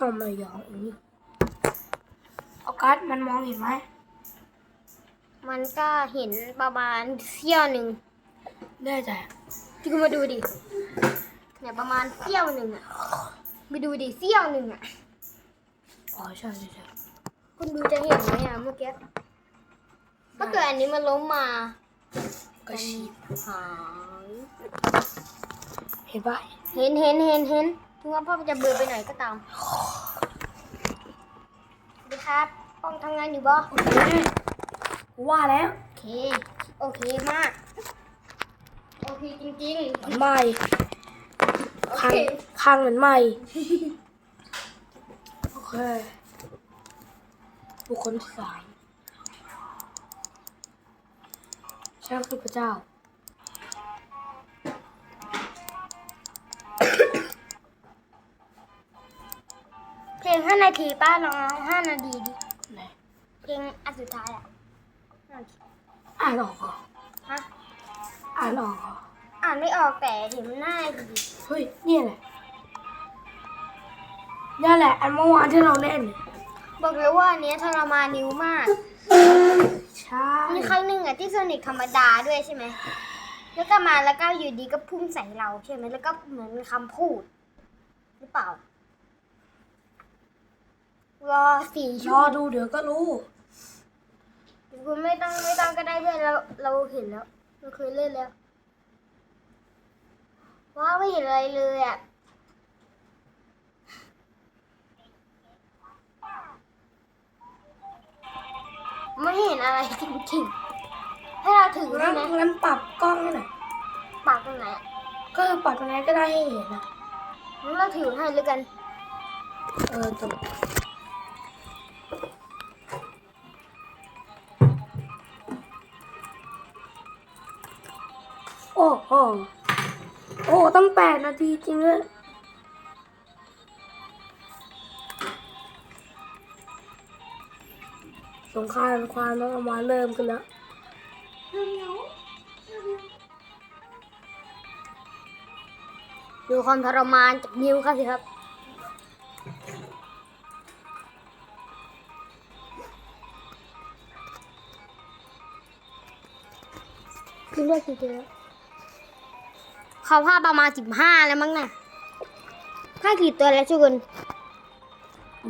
ต้องมายองอย่างนี้เอากัสมันมองเห็นไหม มันก็เห็นประมาณเสี้ยวหนึ่งแน่ใจที่คุณมาดูดิ เนี่ยประมาณเสี้ยวหนึ่งอะไปดูดิเสี้ยวหนึ่งอะอ๋อใช่ใช่ใช่คุณดูจะเห็นไหมอะเมื่อกี้ถ้าเกิดอันนี้มันล้มมา ก็ฉีบหายเห็นปะเห็นเห็นเห็นเห็นถึงว่าพ่อจะเบื่อไปหน่อยก็ตามสวัสดี ครับป้องทำงานอยู่บ่โอเคกูว่าแล้ว โอเค โอเคมาก โอเคจริงเหมือนใหม่ๆโอคางเคคางเหมือนใหม่โอเคบุคคลที่สามช่างคือพระเจ้า นาทีป้าลองเอาห้านาทีดิไหนเพลงอันสุดท้ายอะอ่านออกเหรอฮะอ่านออกเหรออ่านไม่ออกแต่เห็นหน้าดีเฮ้ยเนี่ยแหละนี่แหละ อันเมื่อวานที่เราเล่น บอกเลยว่าอันเนี้ยทรมานนิ้วมากใช่มีครั้งหนึ่งอะที่โซนิกธรรมดาด้วยใช่ไหมแล้วก็มาแล้วก็อยู่ดีก็พุ่งใส่เราใช่ไหมแล้วก็เหมือนมีคำพูด หรือเปล่า รอสี่รชั่วอโมงดูเดี๋ยวก็รู้ คุณไม่ต้องไม่ต้องก็ได้เพื่อนเราเราเห็นแล้วเราเคยเล่นแล้วว้าวไม่เห็นอะไรเลยอะไม่เห็นอะไรจริงๆให้เราถืองั้ได้นไหมงั้นปรับกล้องให้หน่อยปากตรงไหนอะก็ปรับยังไงก็ได้ให้เห็นนะงั้นเราถือให้เลยกัน เออจบ โอ้ต้องแปดนาทีจริงเลยสงครามความต้องมาเริ่มกันแล้วดูความทรมานจากนิ้วเขาสิครับขึ้นด้วยกี่ตัว เขาพาประมาณสิบห้าแล้วมั้งน่ะถ้ากี่ตัวแล้วชุกุน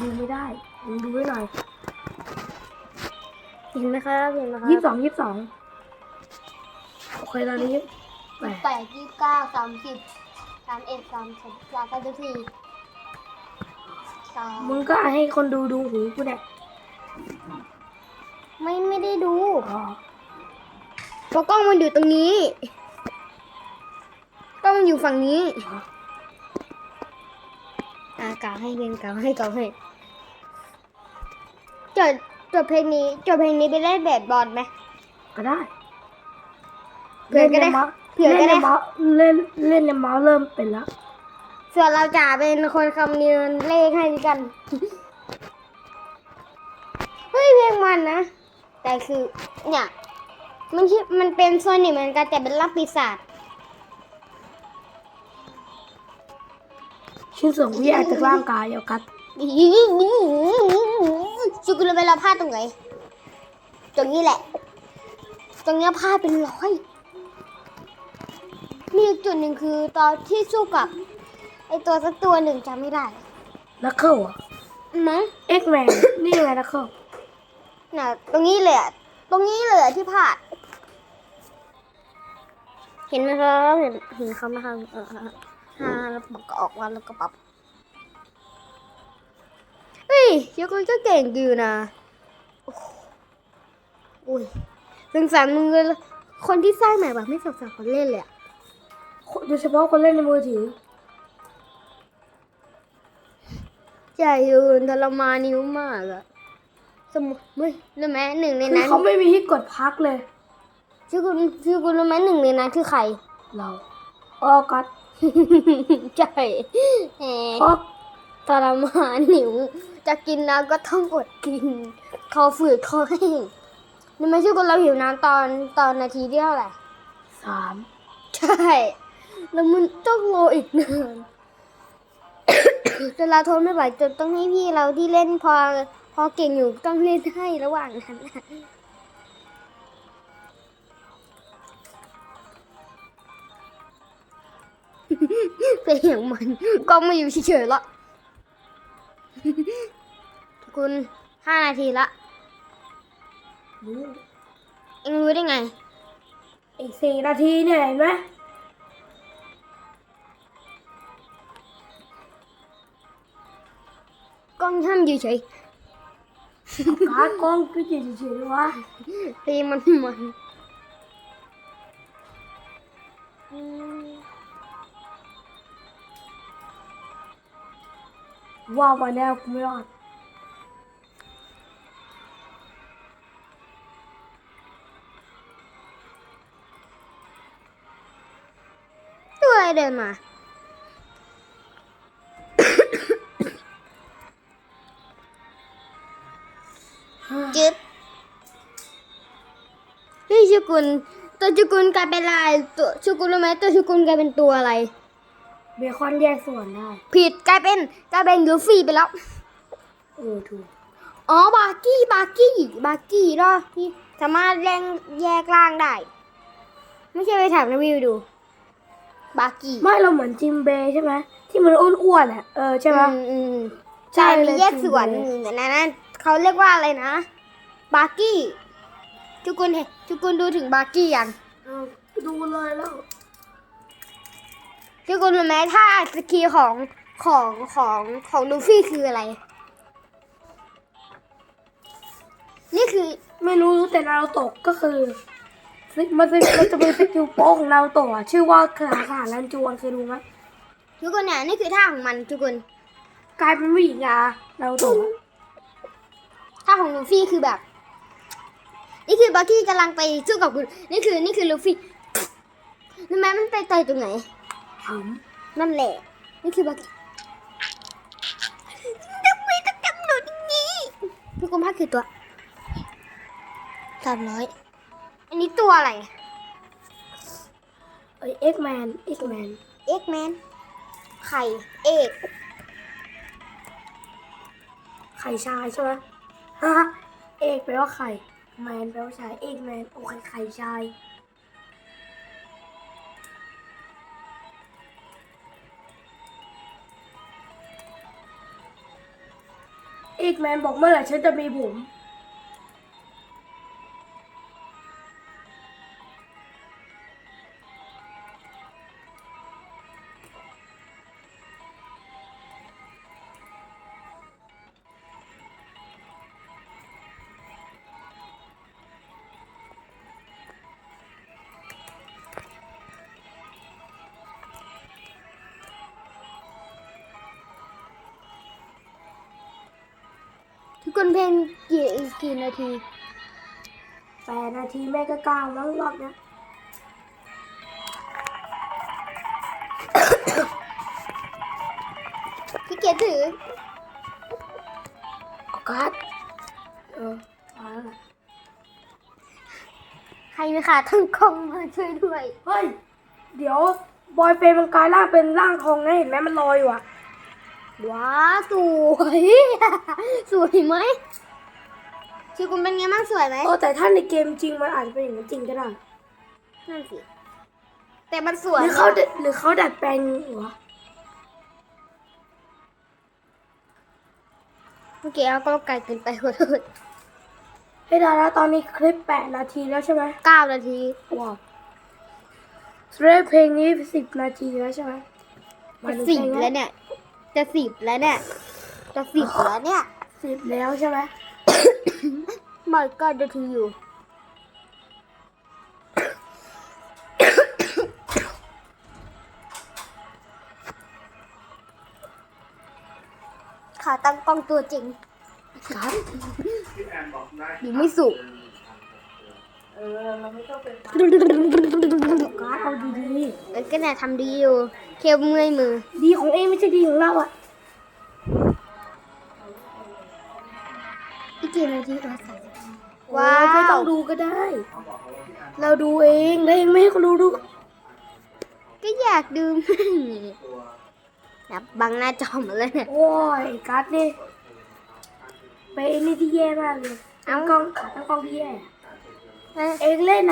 ดูไม่ได้มึงดูไว้หน่อย เห็นไหมครับเห็นไหมครับยี่สิบสองยี่สิบสองโอเคตอนนี้แปดแปดยี่สิบเก้าสามสิบสามเอ็ดสามสองสามสามสิบสี่สองมึงก็ให้คนดูดูหูกูเนี่ยไม่ไม่ได้ดูอ๋อเพราะกล้องมันอยู่ตรงนี้กล้ องมันอยู่ฝั่งนี้ อ่ากล่าวให้เป็นกล่าวให้กล่าวให้จดจดเพลงนี้จดเพลงนี้ไปเล่นแบดบอลไหมก็ได้เผื่อก็ได้ล่นในเมาส์เผื่อก็ได้เล่นในเมาส์เล่นเล่นในเมาส์เริ่มเป็นแล้วส่วนเราจะเป็นคนคำนวณเลขให้ด้วยกันเฮ้ยเพลงมันนะ แต่คือเนี่ยมันชื่อมันเป็นโซนิกเหมือนกันแต่เป็นรับปีศาจ ชิ้นส่วนที่แยกจากร่างกายเอากัดชุกุลเวลาพลาดตรงไหน ตรงนี้แหละ ตรงเนี้ยพลาดเป็นร้อย มีอีกจุดหนึ่งคือตอนที่สู้กับไอตัวสักตัวหนึ่งจำไม่ได้นักเคิลอะมั้งเอ็กแมนนี่ไงนักเคิลน่ะตรงนี้เลยอะตรงนี้เลยอะที่พลาด เห็นไหมครับเห็นเห็นเขาไหมครับ เออฮะฮะแล้วปรับก็ออกมาแล้วก็ปรับเฮ้ยยกก็เก่งดีอยู่นะโอ้โหอุ้ยสงสารมึงเลยคนที่สร้างแบบแบบไม่สงสารคนเล่นเลยอะโดยเฉพาะคนเล่นในมือถือใหญ่อยู่ทรมานนิ้วมากอะสมมติเฮ้ยรู้ไหมหนึ่งในคือนั้นเขาไม่มีที่กดพักเลย ชื่อคุณชื่อคุณรู้ไหมหนึ่งในนั้นคือใคร เราอ๋อกัด ใช่แหมเพราะทรมานนิ้วจะกินน้ำก็ต้องอดกินคอฝืดคอแห้งนี่ไม่ใช่คนเราหิวน้ำตอนตอนนาทีที่เท่าไหร่สามใช่ แล้วมันต้องรออีกนานจนเราทนไม่ไหวจนต้องให้พี่เราที่เล่นพอ พอเก่งอยู่ต้องเล่นให้ระหว่างนั้น เป็นอย่างมันกล้องไมาอยู่เฉยๆละคุณห้านาทีละรู้เอ็งรู้ได้ไงอีกสี่นาทีเนี่ยเห็นไหมกล้องห้ามอยู่เฉยขากล้องก็เฉยๆวะตีมันมัน ว่าวันนี้กูไม่รอดตัวอะไรเดินมาจึ๊บเฮ้ยชูกุลตัวชูกุลกลายเป็นลายตัวชูกุลรู้ไหมตัวชูกุลกลายเป็นตัวอะไร เบคอนแยกส่วนได้ ผิดกลายเป็นกลายเป็นลูฟี่ไปแล้ว เออถูก อ๋อบาร์กี้บาร์กี้บาร์กี้เนาะที่สามารถแยกแยกร่างได้ ไม่ใช่ไปถามรีวิวดู บาร์กี้ไม่เราเหมือนจิมเบย์ใช่ไหมที่มันอ้วนๆอะเออใช่ไหมอืมอืมใช่ใช่เลยมีแยกส่วนจริงเลยเหมือนนั้นนะเขาเรียกว่าอะไรนะ บาร์กี้ทุกคนเห็นทุกคนดูถึงบาร์กี้ยังเออดูเลยแล้ว ทุกคนรู้ไหมถ้าสกีของของของของลูฟี่คืออะไร นี่คือไม่รู้แต่นารูโตะก็คือมันเป็นมันจะเป็นสกิลโป๊ของนารูโตะอะชื่อว่าคาถาลันจวนเคยดูไหมทุกคนเนี่ยนี่คือท่าของมันทุกคนกลายเป็นผู้หญิงอะนารูโตะท่าของลูฟี่คือแบบ นี่คือบาร์กี้กำลังไปสู้กับคุณนี่คือนี่คือลูฟี่รู้ไหมมันไปต่อยตรงไหน หึมนั่นแหละนี่คือบาร์กี้ทำไมต้องกำหนดอย่างนี้ทุกคนภาคคือตัวสามร้อยอันนี้ตัวอะไรเอ้ยเอ็กแมนเอ็กแมนเอ็กแมนไข่เอกไข่ชายใช่ไหมฮะเอกแปลว่าไข่แมนแปลว่าชายเอกแมนโอเคไข่ชาย กแมนบอกเมื่อไหร่ฉันจะมีผม กคนเพลงกี่กี่นาทีแปดนาทีแม่ก็เก้ามั้งรอบเนี้ยพี่เกียรถือออกัสเออมาแล้วใครมีขาทั้งกล้องมาช่วยด้วย เฮ้ย เดี๋ยว บอยเฟรมมันกลายร่างเป็นร่างทองนะเห็นไหมมันลอยอยู่อะ ว้าสวย สวยไหมคือคุณเป็นไงบ้างสวยไหมเออแต่ถ้าในเกมจริงมันอาจจะเป็นอย่างนั้นจริงก็ได้นั่นสิ แต่มันสวยหรือเขาดัดหรือเขาดัดแปลงเหรอเมื่อกี้เอาก็ไกลเกินไปขอโทษเฮ้ยดาราตอนนี้คลิปแปดนาทีแล้วใช่ไหมเก้านาทีว้าวเรื่องเพลงนี้สิบนาทีแล้วใช่ไหมจะสิบแล้วเนี่ย จะสิบแล้วเนี่ย จะสิบแล้วเนี่ย สิบแล้วใช่ไหมมันก็นาทีอยู่ ขาตั้งกล้องตัวจริงครับอยู่ไม่สุก การดเอาดีแล้วก็เนี่ยทำดีอยู่ เคลเมื่อยมือ ๆดีของเองไม่ใช่ดีของเราอะอีกกี่นาทีเราใส่ว้าวไม่ต้องดูก็ได้ เราดูเองแล้วเองไม่ให้เขาดูดูก็อยากดูมั่งแบบบังหน้าจอหมดเลยเนี่ย โอ้ยไอ้การ์ดนี่เป็นไอ้นี่ที่แย่มากเลยเอ้าทั้งกล้องขาทั้งกล้องที่แย่เอ้ย เองเล่น